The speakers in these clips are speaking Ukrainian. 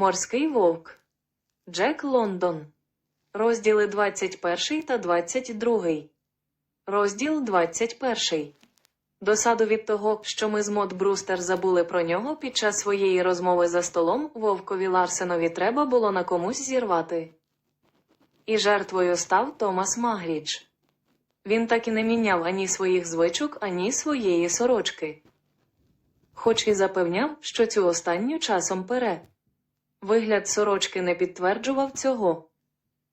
Морський вовк. Джек Лондон. Розділи 21 та 22. Розділ 21. Досаду від того, що ми з Мод Брустер забули про нього під час своєї розмови за столом, вовкові Ларсенові треба було на комусь зірвати. І жертвою став Томас Магрідж. Він так і не міняв ані своїх звичок, ані своєї сорочки. Хоч і запевняв, що цю останню часом пере. Вигляд сорочки не підтверджував цього.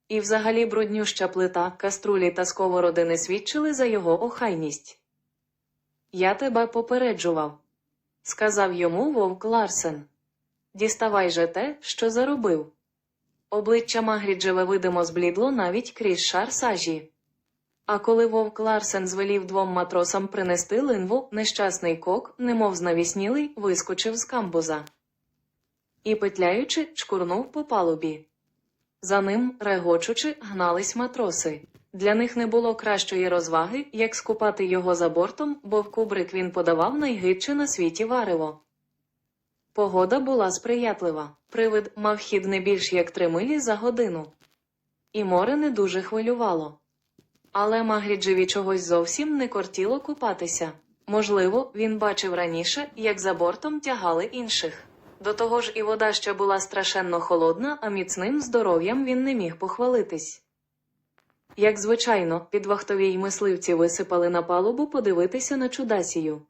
І взагалі бруднюща плита, каструлі та сковороди не свідчили за його охайність. Я тебе попереджував, сказав йому вовк Ларсен. Діставай же те, що заробив. Обличчя Магріджеве видимо зблідло навіть крізь шар сажі. А коли вовк Ларсен звелів двом матросам принести линву, нещасний кок, немов знавіснілий, вискочив з камбуза. І, петляючи, чкурнув по палубі. За ним, регочучи, гнались матроси. Для них не було кращої розваги, як скупати його за бортом, бо в кубрик він подавав найгидше на світі варево. Погода була сприятлива. Привид мав хід не більш як три милі за годину. І море не дуже хвилювало. Але Магріджеві чогось зовсім не кортіло купатися. Можливо, він бачив раніше, як за бортом тягали інших. До того ж і вода ще була страшенно холодна, а міцним здоров'ям він не міг похвалитись. Як звичайно, підвахтові й мисливці висипали на палубу подивитися на чудасію.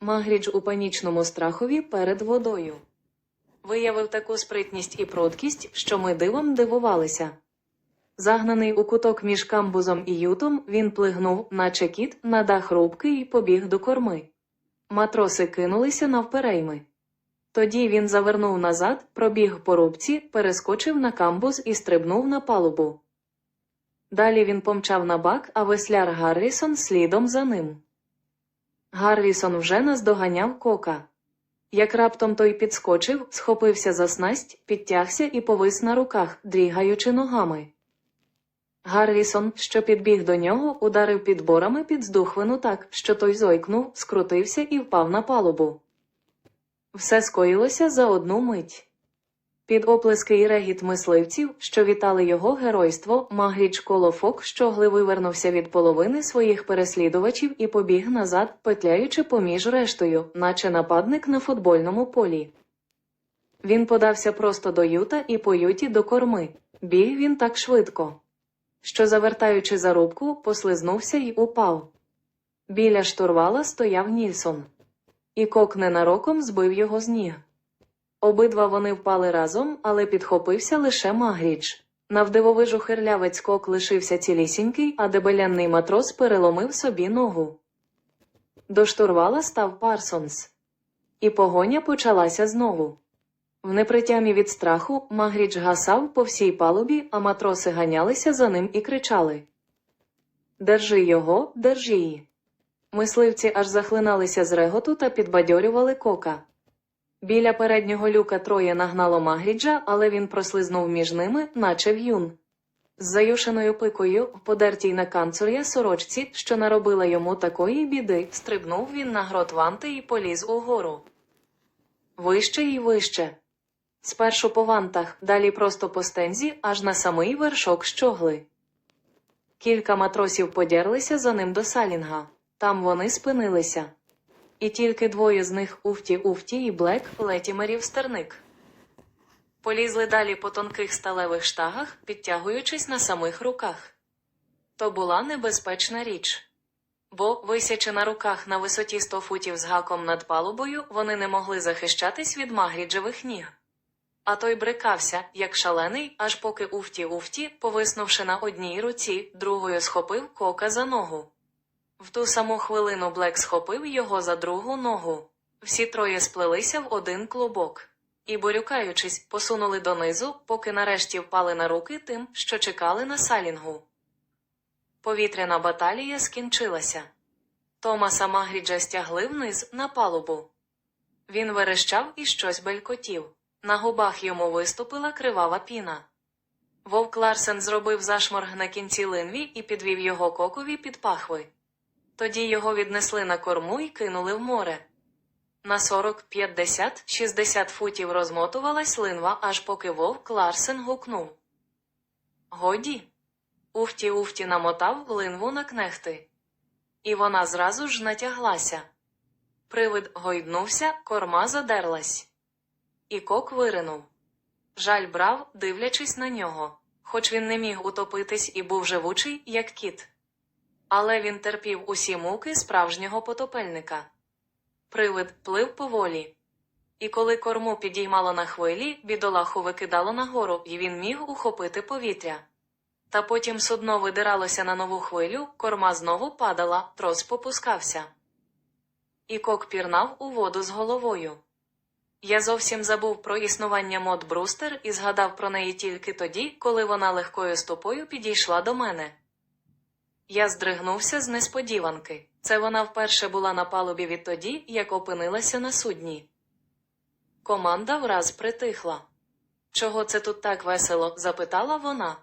Магрідж у панічному страхові перед водою. Виявив таку спритність і пруткість, що ми дивом дивувалися. Загнаний у куток між камбузом і ютом, він плигнув, наче кіт, на дах рубки і побіг до корми. Матроси кинулися навперейми. Тоді він завернув назад, пробіг по рубці, перескочив на камбуз і стрибнув на палубу. Далі він помчав на бак, а весляр Гаррісон слідом за ним. Гаррісон вже наздоганяв кока. Як раптом той підскочив, схопився за снасть, підтягся і повис на руках, дрігаючи ногами. Гаррісон, що підбіг до нього, ударив підборами під здухвину так, що той зойкнув, скрутився і впав на палубу. Все скоїлося за одну мить. Під оплески і регіт мисливців, що вітали його геройство, Магріч Колофок щогли вивернувся від половини своїх переслідувачів і побіг назад, петляючи поміж рештою, наче нападник на футбольному полі. Він подався просто до юта і по юті до корми. Біг він так швидко, що, завертаючи за рубку, послизнувся й упав. Біля штурвала стояв Нільсон. І кок ненароком збив його з ніг. Обидва вони впали разом, але підхопився лише Магріч. Навдивовижу хирлявець кок лишився цілісінький, а дебелянний матрос переломив собі ногу. До штурвала став Парсонс. І погоня почалася знову. В непритямі від страху Магріч гасав по всій палубі, а матроси ганялися за ним і кричали Держи його, держи її. Мисливці аж захлиналися з реготу та підбадьорювали кока. Біля переднього люка троє нагнало Магріджа, але він прослизнув між ними, наче в'юн. З заюшеною пикою, в подертій на канцур'я сорочці, що наробила йому такої біди, стрибнув він на грот ванти і поліз угору. Вище і вище. Спершу по вантах, далі просто по стензі, аж на самий вершок щогли. Кілька матросів подерлися за ним до салінга. Там вони спинилися. І тільки двоє з них Уфті Уфті і Блек Летімерів стерник. Полізли далі по тонких сталевих штагах, підтягуючись на самих руках. То була небезпечна річ. Бо, висячи на руках на висоті 100 футів з гаком над палубою, вони не могли захищатись від магріджевих ніг. А той брикався, як шалений, аж поки Уфті Уфті, повиснувши на одній руці, другою схопив кока за ногу. В ту саму хвилину Блек схопив його за другу ногу. Всі троє сплелися в один клубок. І, борюкаючись, посунули донизу, поки нарешті впали на руки тим, що чекали на салінгу. Повітряна баталія скінчилася. Томаса Магріджа стягли вниз на палубу. Він верещав і щось белькотів. На губах йому виступила кривава піна. Вовк Ларсен зробив зашморг на кінці линві і підвів його кокові під пахви. Тоді його віднесли на корму і кинули в море. На 40, 50, 60 футів розмотувалась линва, аж поки вовк Ларсен гукнув. Годі. Уфті уфті намотав линву на кнехти. І вона зразу ж натяглася. Привид гойднувся, корма задерлась. І кок виринув. Жаль брав, дивлячись на нього, хоч він не міг утопитись і був живучий, як кіт. Але він терпів усі муки справжнього потопельника. Привид плив поволі. І коли корму підіймало на хвилі, бідолаху викидало нагору, і він міг ухопити повітря. Та потім судно видиралося на нову хвилю, корма знову падала, трос попускався. І кок пірнав у воду з головою. Я зовсім забув про існування мод Брустер і згадав про неї тільки тоді, коли вона легкою стопою підійшла до мене. Я здригнувся з несподіванки. Це вона вперше була на палубі відтоді, як опинилася на судні. Команда враз притихла. Чого це тут так весело? запитала вона.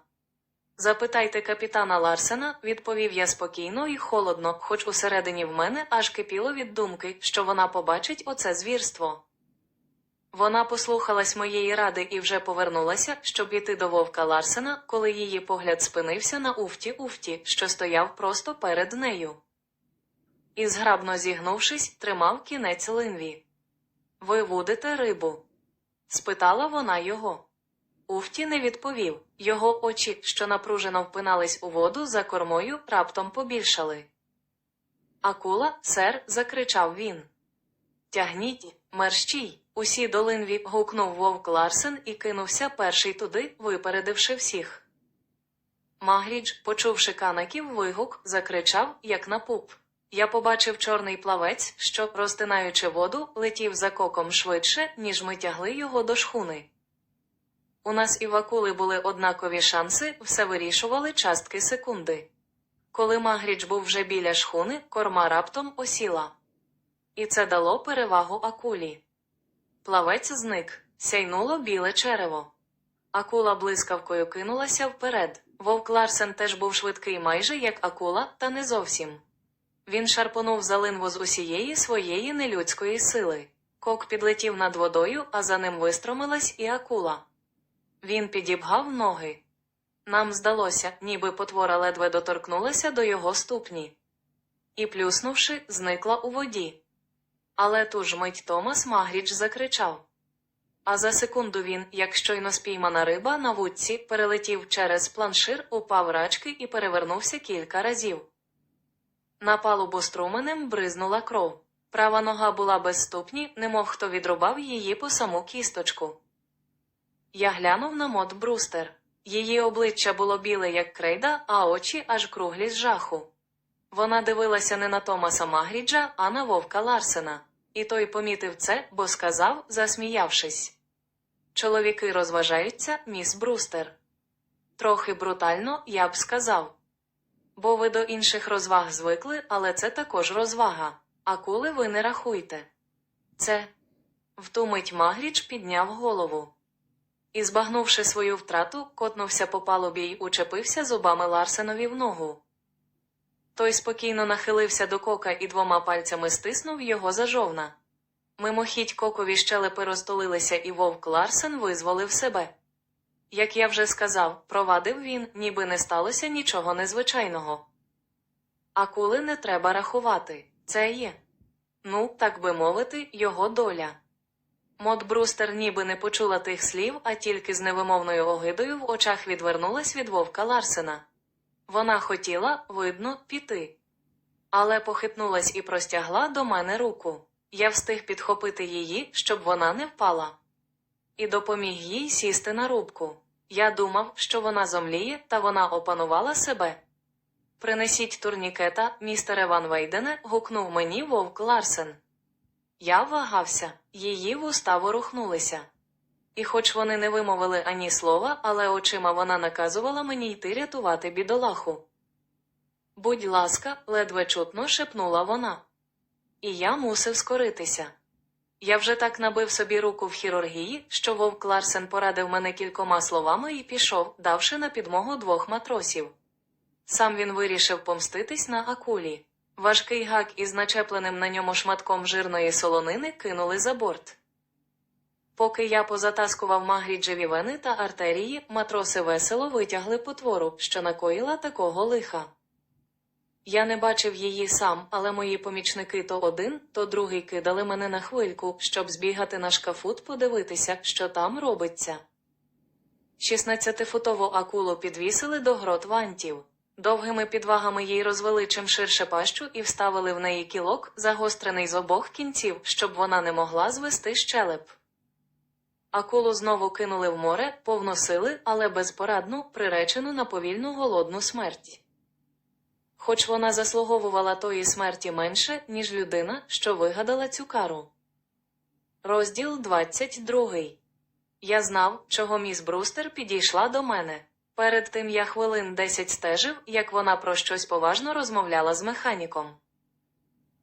Запитайте капітана Ларсена, відповів я спокійно і холодно, хоч усередині в мене аж кипіло від думки, що вона побачить оце звірство. Вона послухалась моєї ради і вже повернулася, щоб іти до вовка Ларсена, коли її погляд спинився на уфті уфті, що стояв просто перед нею. І зграбно зігнувшись, тримав кінець линві. Ви вудите рибу? спитала вона його. Уфті не відповів, його очі, що напружено впинались у воду за кормою, раптом побільшали. Акула, сер, закричав він. Тягніть, мерщій. Усі до линві гукнув вовк Ларсен і кинувся перший туди, випередивши всіх. Магрідж, почувши канаків вигук, закричав, як на пуп. Я побачив чорний плавець, що, розтинаючи воду, летів за коком швидше, ніж ми тягли його до шхуни. У нас і в акули були однакові шанси, все вирішували частки секунди. Коли Магрідж був вже біля шхуни, корма раптом осіла. І це дало перевагу акулі. Плавець зник, сяйнуло біле черево. Акула блискавкою кинулася вперед. Вовк Ларсен теж був швидкий майже як акула, та не зовсім. Він шарпонув за линву з усієї своєї нелюдської сили. Кок підлетів над водою, а за ним вистромилась і акула. Він підібгав ноги. Нам здалося, ніби потвора ледве доторкнулася до його ступні. І, плюснувши, зникла у воді. Але ту ж мить Томас Магріч закричав. А за секунду він, як щойно спіймана риба на вудці, перелетів через планшир, упав рачки і перевернувся кілька разів. На палубу струменем бризнула кров. Права нога була без ступні, немов хто відрубав її по саму кісточку. Я глянув на мод Брустер. Її обличчя було біле, як крейда, а очі аж круглі з жаху. Вона дивилася не на Томаса Магріджа, а на вовка Ларсена. І той помітив це, бо сказав, засміявшись. Чоловіки розважаються, міс Брустер. Трохи брутально, я б сказав. Бо ви до інших розваг звикли, але це також розвага. Акули ви не рахуйте. Це. В ту мить Магріч підняв голову. І, збагнувши свою втрату, котнувся по палубі й учепився зубами Ларсенові в ногу. Той спокійно нахилився до кока і двома пальцями стиснув його за жовна. Мимохідь кокові щелепи розтулилися, і вовк Ларсен визволив себе. Як я вже сказав, провадив він, ніби не сталося нічого незвичайного. Акули не треба рахувати, це є. Ну, так би мовити, його доля. Мод Брустер ніби не почула тих слів, а тільки з невимовною огидою в очах відвернулась від вовка Ларсена. Вона хотіла, видно, піти. Але похитнулась і простягла до мене руку. Я встиг підхопити її, щоб вона не впала. І допоміг їй сісти на рубку. Я думав, що вона зомліє, та вона опанувала себе. Принесіть турнікета, містере Ван Вейдене, гукнув мені вовк Ларсен. Я вагався, її вуста ворухнулися. І хоч вони не вимовили ані слова, але очима вона наказувала мені йти рятувати бідолаху. Будь ласка, ледве чутно шепнула вона. І я мусив скоритися. Я вже так набив собі руку в хірургії, що вовк Ларсен порадив мене кількома словами і пішов, давши на підмогу двох матросів. Сам він вирішив помститись на акулі. Важкий гак із начепленим на ньому шматком жирної солонини кинули за борт. Поки я позатаскував магріджеві вени та артерії, матроси весело витягли потвору, що накоїла такого лиха. Я не бачив її сам, але мої помічники то один, то другий кидали мене на хвильку, щоб збігати на шкафут подивитися, що там робиться. 16-футову акулу підвісили до грот вантів. Довгими підвагами їй розвели чим ширше пащу і вставили в неї кілок, загострений з обох кінців, щоб вона не могла звести щелеп. Акулу знову кинули в море, повну сили, але безпорадну, приречену на повільну голодну смерть. Хоч вона заслуговувала тої смерті менше, ніж людина, що вигадала цю кару. Розділ 22. Я знав, чого міс Брустер підійшла до мене. Перед тим я хвилин десять стежив, як вона про щось поважно розмовляла з механіком.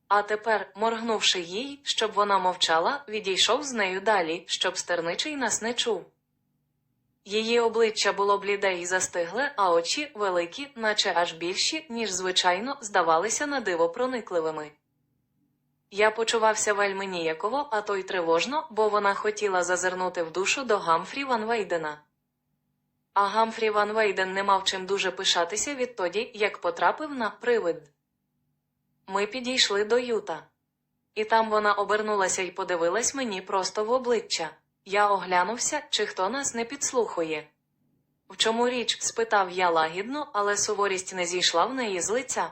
А тепер, моргнувши їй, щоб вона мовчала, відійшов з нею далі, щоб стерничий нас не чув. Її обличчя було бліде і застигле, а очі, великі, наче аж більші, ніж звичайно, здавалися на диво проникливими. Я почувався вельми ніяково, а то й тривожно, бо вона хотіла зазирнути в душу до Гамфрі Ван Вейдена. А Гамфрі Ван Вейден не мав чим дуже пишатися відтоді, як потрапив на привид. Ми підійшли до Юта. І там вона обернулася і подивилась мені просто в обличчя. Я оглянувся, чи хто нас не підслухує. В чому річ? спитав я лагідно, але суворість не зійшла в неї з лиця.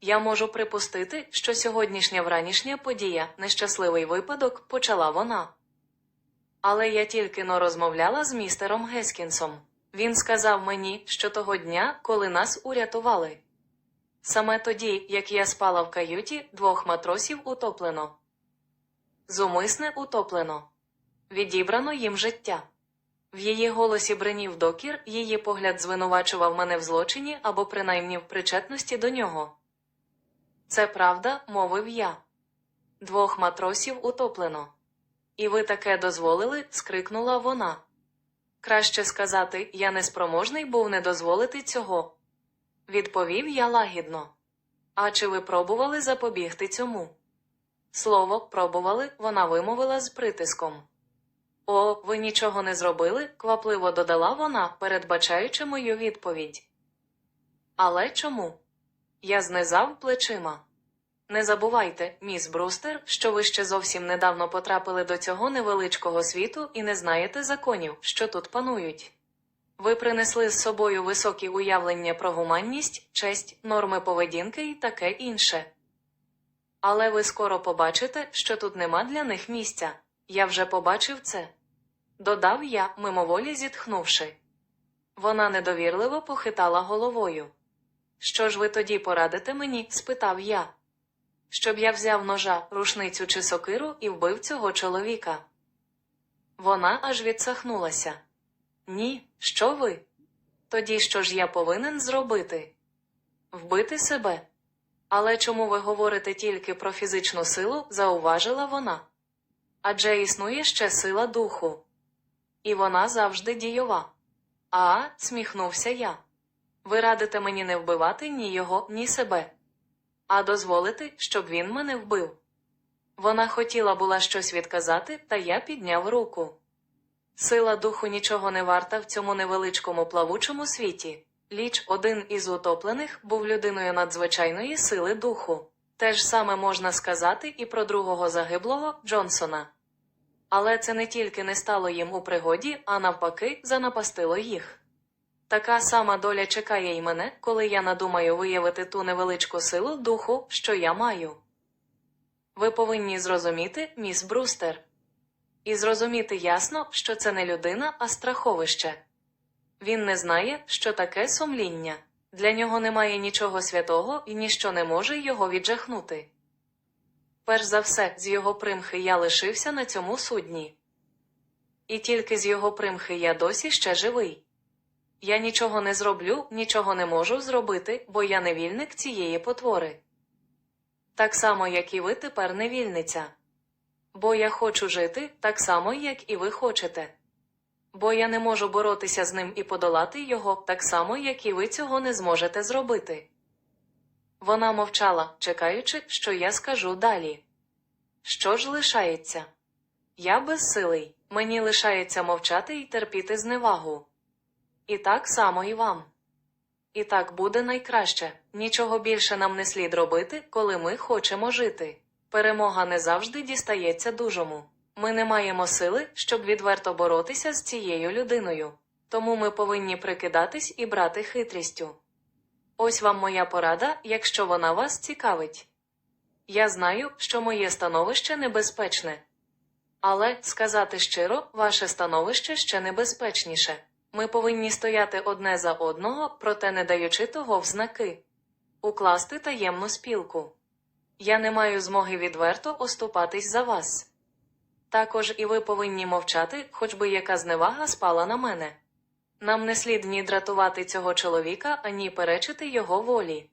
Я можу припустити, що сьогоднішня вранішня подія, нещасливий випадок, почала вона. Але я тільки но розмовляла з містером Гескінсом. Він сказав мені, що того дня, коли нас урятували. Саме тоді, як я спала в каюті, двох матросів утоплено. Зумисне утоплено. Відібрано їм життя. В її голосі бринів докір, її погляд звинувачував мене в злочині або принаймні в причетності до нього. Це правда, мовив я. Двох матросів утоплено. І ви таке дозволили? скрикнула вона. Краще сказати, я неспроможний був не дозволити цього. Відповів я лагідно. А чи ви пробували запобігти цьому? Слово пробували, вона вимовила з притиском. О, ви нічого не зробили, квапливо додала вона, передбачаючи мою відповідь. Але чому? Я знизав плечима. Не забувайте, міс Брустер, що ви ще зовсім недавно потрапили до цього невеличкого світу і не знаєте законів, що тут панують. Ви принесли з собою високі уявлення про гуманність, честь, норми поведінки і таке інше. Але ви скоро побачите, що тут нема для них місця. Я вже побачив це. Додав я, мимоволі зітхнувши. Вона недовірливо похитала головою. Що ж ви тоді порадите мені? спитав я. Щоб я взяв ножа, рушницю чи сокиру і вбив цього чоловіка. Вона аж відсахнулася. Ні, що ви? Тоді що ж я повинен зробити? Вбити себе. Але чому ви говорите тільки про фізичну силу, зауважила вона. Адже існує ще сила духу. І вона завжди дійова. А, сміхнувся я. Ви радите мені не вбивати ні його, ні себе, а дозволити, щоб він мене вбив. Вона хотіла була щось відказати, та я підняв руку. Сила духу нічого не варта в цьому невеличкому плавучому світі. Ліч один із утоплених був людиною надзвичайної сили духу. Те ж саме можна сказати і про другого загиблого Джонсона. Але це не тільки не стало їм у пригоді, а навпаки, занапастило їх. Така сама доля чекає й мене, коли я надумаю виявити ту невеличку силу духу, що я маю. Ви повинні зрозуміти, міс Брустер. І зрозуміти ясно, що це не людина, а страховище. Він не знає, що таке сумління. Для нього немає нічого святого і ніщо не може його віджахнути. Перш за все, з його примхи я лишився на цьому судні. І тільки з його примхи я досі ще живий. Я нічого не зроблю, нічого не можу зробити, бо я невільник цієї потвори. Так само, як і ви тепер невільниця. Бо я хочу жити так само, як і ви хочете. Бо я не можу боротися з ним і подолати його так само, як і ви цього не зможете зробити. Вона мовчала, чекаючи, що я скажу далі. Що ж лишається? Я безсилий, мені лишається мовчати і терпіти зневагу. І так само і вам. І так буде найкраще. Нічого більше нам не слід робити, коли ми хочемо жити. Перемога не завжди дістається дужому. Ми не маємо сили, щоб відверто боротися з цією людиною. Тому ми повинні прикидатись і брати хитрістю. Ось вам моя порада, якщо вона вас цікавить. Я знаю, що моє становище небезпечне. Але, сказати щиро, ваше становище ще небезпечніше. Ми повинні стояти одне за одного, проте не даючи того в знаки. Укласти таємну спілку. Я не маю змоги відверто оступатись за вас. Також і ви повинні мовчати, хоч би яка зневага спала на мене. Нам не слід ні дратувати цього чоловіка, ані перечити його волі.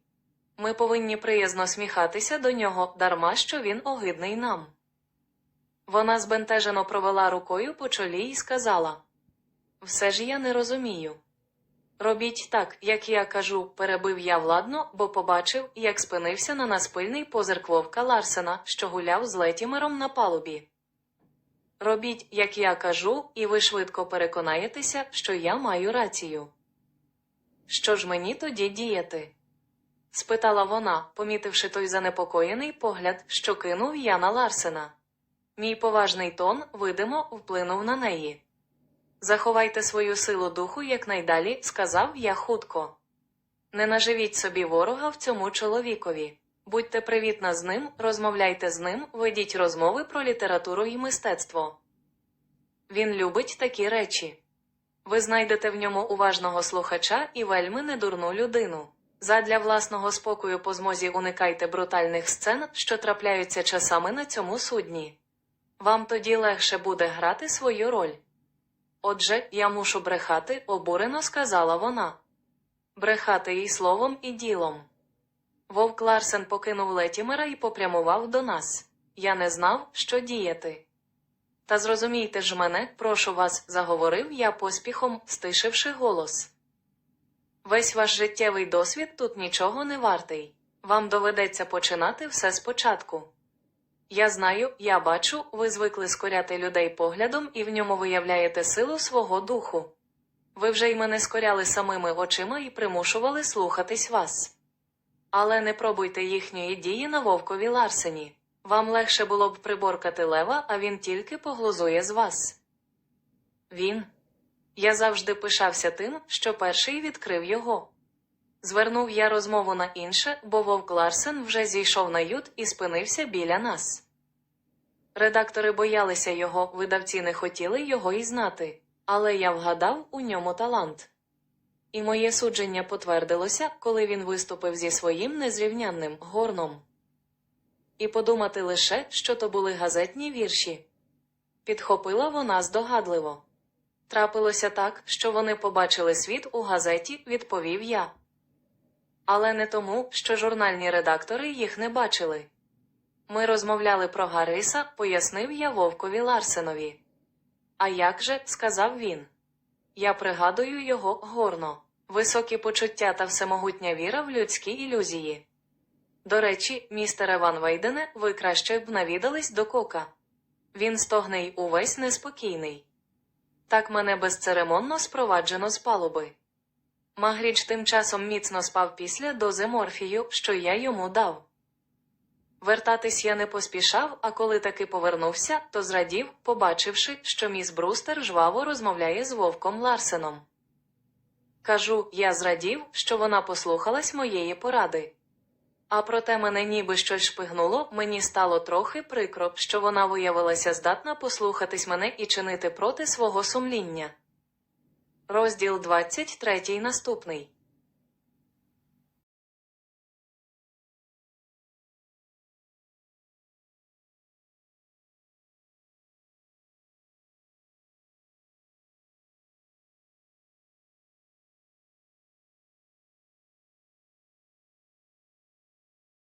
Ми повинні приязно сміхатися до нього, дарма що він огидний нам. Вона збентежено провела рукою по чолі і сказала Все ж я не розумію. Робіть так, як я кажу, перебив я владно, бо побачив, як спинився на нас пильний позирк вовка Ларсена, що гуляв з Летімером на палубі. Робіть, як я кажу, і ви швидко переконаєтеся, що я маю рацію. Що ж мені тоді діяти? спитала вона, помітивши той занепокоєний погляд, що кинув я на Ларсена. Мій поважний тон, видимо, вплинув на неї. Заховайте свою силу духу якнайдалі, сказав я хутко. Не наживіть собі ворога в цьому чоловікові. Будьте привітна з ним, розмовляйте з ним, ведіть розмови про літературу і мистецтво. Він любить такі речі. Ви знайдете в ньому уважного слухача і вельми недурну людину. Задля власного спокою по змозі уникайте брутальних сцен, що трапляються часами на цьому судні. Вам тоді легше буде грати свою роль. Отже, я мушу брехати, обурено сказала вона. Брехати і словом, і ділом. Вовк Ларсен покинув Летімера і попрямував до нас. Я не знав, що діяти. Та зрозумійте ж мене, прошу вас, заговорив я поспіхом, стишивши голос. Весь ваш життєвий досвід тут нічого не вартий. Вам доведеться починати все спочатку. Я знаю, я бачу, ви звикли скоряти людей поглядом і в ньому виявляєте силу свого духу. Ви вже й мене скоряли самими очима і примушували слухатись вас. Але не пробуйте їхньої дії на вовкові Ларсені. Вам легше було б приборкати лева, а він тільки поглузує з вас. Він. Я завжди пишався тим, що перший відкрив його. Звернув я розмову на інше, бо вовк Ларсен вже зійшов на ют і спинився біля нас. Редактори боялися його, видавці не хотіли його і знати, але я вгадав у ньому талант. І моє судження потвердилося, коли він виступив зі своїм незрівнянним горном. І подумати лише, що то були газетні вірші. Підхопила вона здогадливо. Трапилося так, що вони побачили світ у газеті, відповів я. Але не тому, що журнальні редактори їх не бачили. Ми розмовляли про Гариса, пояснив я Вовкові Ларсенові. А як же, сказав він. Я пригадую його горно, високі почуття та всемогутня віра в людські ілюзії. До речі, містере Ван Вейдене, ви краще б навідались до кока. Він стогне й увесь неспокійний. Так мене безцеремонно спроваджено з палуби. Магріч тим часом міцно спав після дози морфію, що я йому дав. Вертатись я не поспішав, а коли таки повернувся, то зрадів, побачивши, що міс Брустер жваво розмовляє з вовком Ларсеном. Кажу, я зрадів, що вона послухалась моєї поради. А проте мене ніби щось шпигнуло, мені стало трохи прикро, що вона виявилася здатна послухатись мене і чинити проти свого сумління. Розділ 23 наступний.